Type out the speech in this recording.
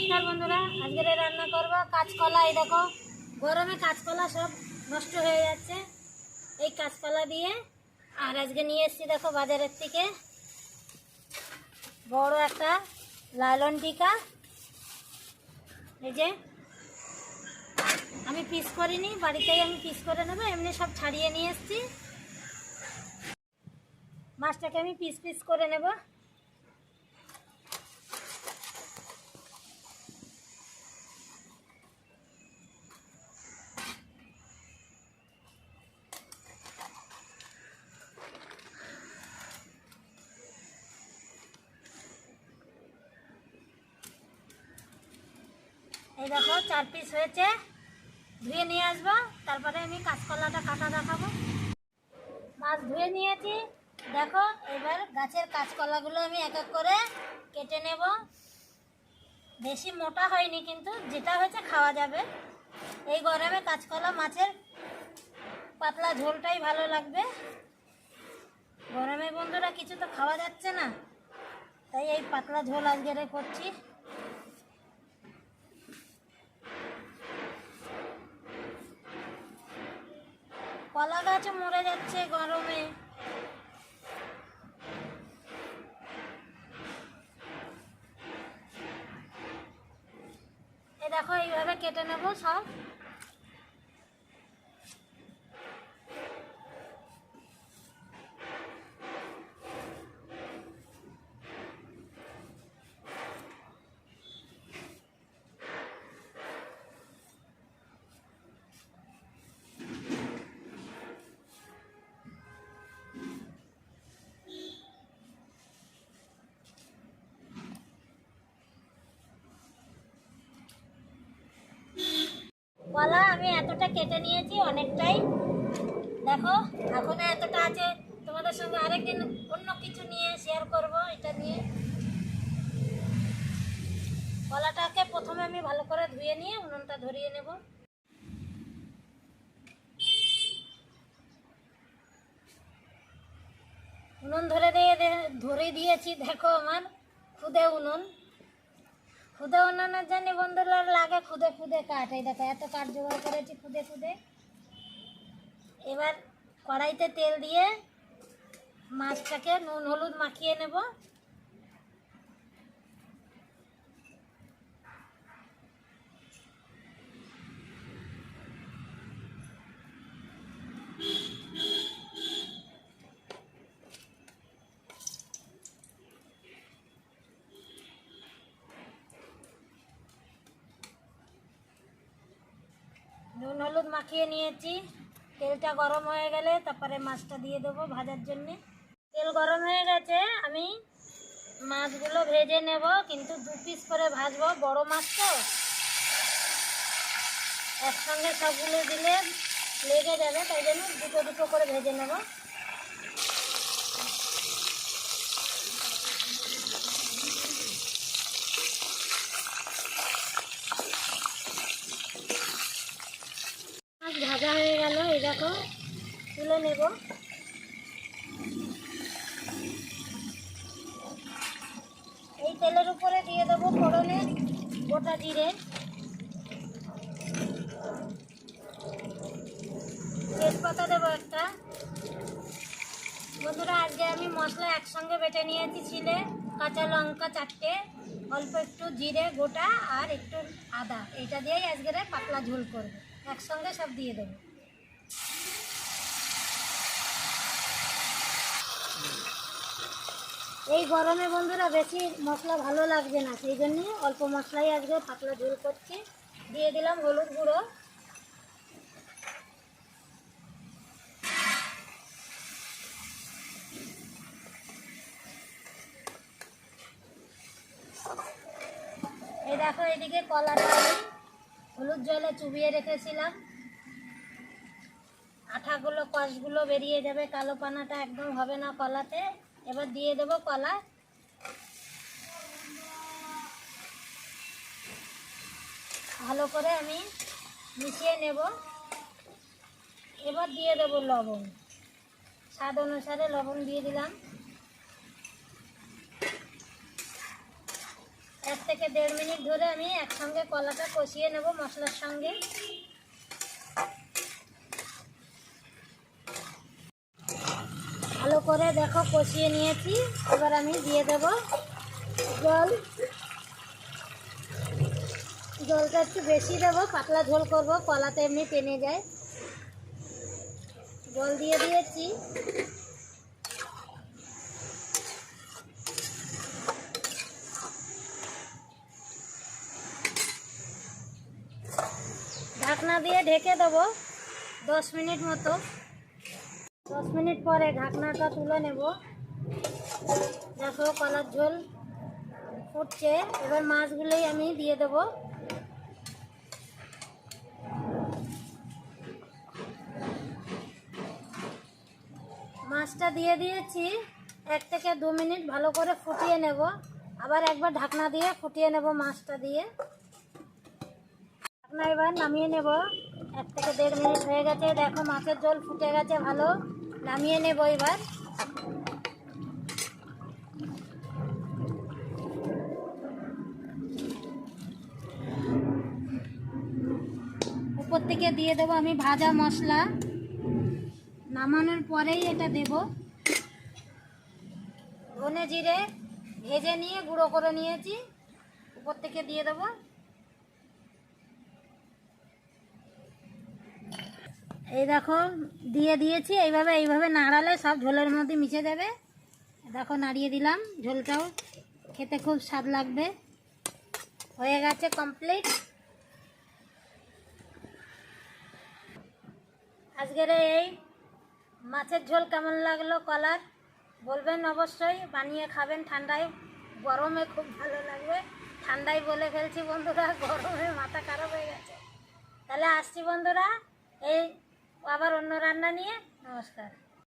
নমস্কার বন্ধুরা, আজকের রান্না করব। কাঁচকলা, এই দেখো, গরমে কাঁচকলা সব নষ্ট হয়ে যাচ্ছে। এই কাঁচকলা দিয়ে, আর আজকে নিয়ে এসেছি দেখো বাজারের থেকে বড় একটা লালন টিকা। এই যে, আমি পিস করিনি, বাড়িতেই আমি পিস করে নেব, এমনি সব ছাড়িয়ে নিয়ে এসেছি। মাছটাকে আমি পিস পিস করে নেব। এই দেখো, চার পিস হয়েছে। ধুয়ে নিয়ে আসব, তারপরে আমি কাঁচকলাটা কাটা দেখাবো। মাছ ধুয়ে নিয়েছি। দেখো, এবার গাছের কাঁচকলাগুলো আমি এক এক করে কেটে নেব। বেশি মোটা হয়নি, কিন্তু যেটা হয়েছে খাওয়া যাবে। এই গরমে কাঁচকলা মাছের পাতলা ঝোলটাই ভালো লাগবে। গরমে বন্ধুরা, কিছু তো খাওয়া যাচ্ছে না। তাই এই পাতলা ঝোল আজকে করছি। কলা গাছ মরে যাচ্ছে গরমে। দেখো এইভাবে কেটে নেব সব। কলা আমি এতটা কেটে নিয়েছি অনেকটাই। দেখো, এখনও এতটা আছে। তোমাদের সঙ্গে আরেকদিন অন্য কিছু নিয়ে শেয়ার করব, এটা নিয়ে। কলাটাকে প্রথমে আমি ভালো করে ধুয়ে নিয়ে উনুনটা ধরিয়ে নেব। উনুন ধরে দিয়ে ধরে দিয়েছি, দেখো আমার, খুদে উনুন। খুদে উনানের জানি বন্ধুরা লাগে খুদে খুদে কাঠ। এই দেখো, এত কাঠ জোগাড় করেছি খুদে খুদে। এবার কড়াইতে তেল দিয়ে মাছটাকে নুন, হলুদ মাখিয়ে নেব নুন হলুদ মাখিয়ে নিয়েছি। তেলটা গরম হয়ে গেলে তারপরে মাছটা দিয়ে দেবো ভাজার জন্যে। তেল গরম হয়ে গেছে, আমি মাছগুলো ভেজে নেব, কিন্তু দু পিস করে ভাজবো, বড় মাছ তো। একসঙ্গে সবগুলো দিলে লেগে যাবে, তাই জন্য দুটো দুটো করে ভেজে নেব। ভাজা হয়ে গেল, এই দেখো, তুলে নেব। এই তেলের উপরে দিয়ে দেবো ফোড়নে গোটা জিরে। তেজপাতা দেবো একটা। বন্ধুরা, আজকে আমি মশলা একসঙ্গে বেটে নিয়েছি ছিলে কাঁচা লঙ্কা চারটে, অল্প একটু জিরে গোটা আর একটু আদা। এটা দিয়েই আজকের পাতলা ঝোল করব। একসঙ্গে সব দিয়ে দেবো। এই গরমে বন্ধুরা বেশি মশলা ভালো লাগবে না, সেই জন্যে অল্প মশলাই আজকে পাতলা ঝোল করছি। দিয়ে দিলাম হলুদ গুঁড়ো। এই দেখো এদিকে কলাটা হলুদ জলে চুবিয়ে রেখেছিলাম। আঠাগুলো, কষগুলো বেরিয়ে যাবে, কালো পানাটা একদম হবে না কলাতে। এবার দিয়ে দেবো কলা। ভালো করে আমি মিশিয়ে নেব। এবার দিয়ে দেবো লবণ। স্বাদ অনুসারে লবণ দিয়ে দিলাম। এক থেকে দেড় মিনিট ধরে আমি একসঙ্গে কলাটা কষিয়ে নেব মশলার সঙ্গে। ভালো করে দেখো, কষিয়ে নিয়েছি। এবার আমি দিয়ে দেব জল। জলটা একটু বেশি দেবো, পাতলা ঝোল করব, কলাতে এমনি টেনে যায়। জল দিয়ে দিয়েছি ঢাকনা দিয়ে ঢেকে দেবো দশ মিনিট মতো। দশ মিনিট পরে ঢাকনাটা তুলে নেব। দেখো কলার ঝোল ফুটছে, এবার মাছগুলোই আমি দিয়ে দেব। মাছটা দিয়ে দিয়েছি, এক থেকে দু মিনিট ভালো করে ফুটিয়ে নেব। আবার একবার ঢাকনা দিয়ে ফুটিয়ে নেব মাছটা দিয়ে। ঢাকনা এবার নামিয়ে নেব। এক থেকে দেড় মিনিট হয়ে গেছে, দেখো মাছের জল ফুটে গেছে ভালো। নামিয়ে নেব এবার। উপর থেকে দিয়ে দেবো আমি ভাজা মশলা। নামানোর পরেই এটা দেব। ধনে জিরে ভেজে নিয়ে গুঁড়ো করে নিয়েছি। উপর থেকে দিয়ে দেবো। এই দেখো, দিয়ে দিয়েছি, এইভাবে এইভাবে নাড়ালে সব ঝোলের মধ্যে মিশে যাবে। দেখো, নাড়িয়ে দিলাম ঝোলটাও, খেতে খুব স্বাদ লাগবে। হয়ে গেছে কমপ্লিট আজকের এই মাছের ঝোল কেমন লাগল কলার? বলবেন অবশ্যই, বানিয়ে খাবেন ঠান্ডায়। গরমে খুব ভালো লাগবে। ঠান্ডায় বলে ফেলছি বন্ধুরা, গরমে মাথা খারাপ হয়ে গেছে। তাহলে আসছি বন্ধুরা, এই আবার অন্য রান্না নিয়ে? নমস্কার।